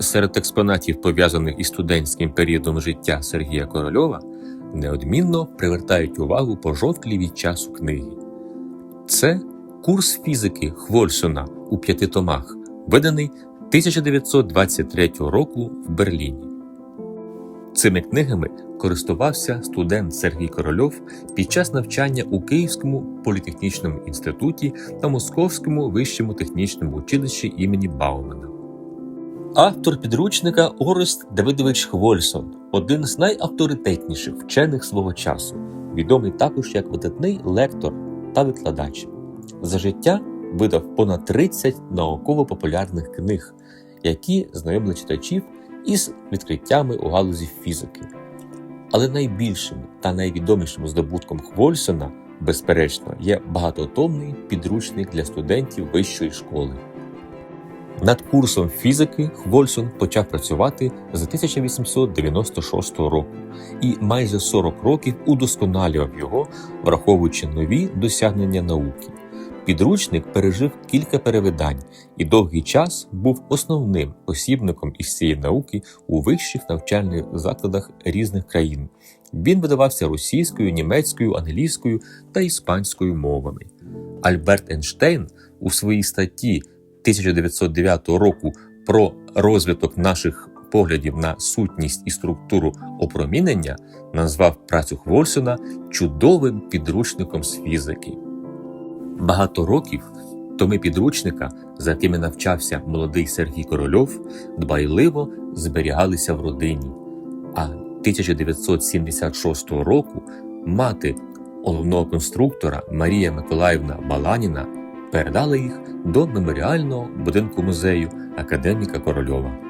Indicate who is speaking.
Speaker 1: Серед експонатів, пов'язаних із студентським періодом життя Сергія Корольова, неодмінно привертають увагу пожовклі від часу книги. Це курс фізики Хвольсона у п'яти томах, виданий 1923 року в Берліні. Цими книгами користувався студент Сергій Корольов під час навчання у Київському політехнічному інституті та Московському вищому технічному училищі імені Баумана. Автор підручника Орест Давидович Хвольсон, один з найавторитетніших вчених свого часу, відомий також як видатний лектор та викладач. За життя видав понад 30 науково-популярних книг, які знайомили читачів із відкриттями у галузі фізики. Але найбільшим та найвідомішим здобутком Хвольсона, безперечно, є багатотомний підручник для студентів вищої школи. Над курсом фізики Хвольсон почав працювати з 1896 року і майже 40 років удосконалював його, враховуючи нові досягнення науки. Підручник пережив кілька перевидань і довгий час був основним посібником із цієї науки у вищих навчальних закладах різних країн. Він видавався російською, німецькою, англійською та іспанською мовами. Альберт Ейнштейн у своїй статті 1909 року про розвиток наших поглядів на сутність і структуру опромінення назвав працю Хвольсона чудовим підручником з фізики. Багато років томи підручника, за якими навчався молодий Сергій Корольов, дбайливо зберігалися в родині. А 1976 року мати головного конструктора Марія Миколаївна Баланіна передала їх до меморіального будинку музею академіка Корольова.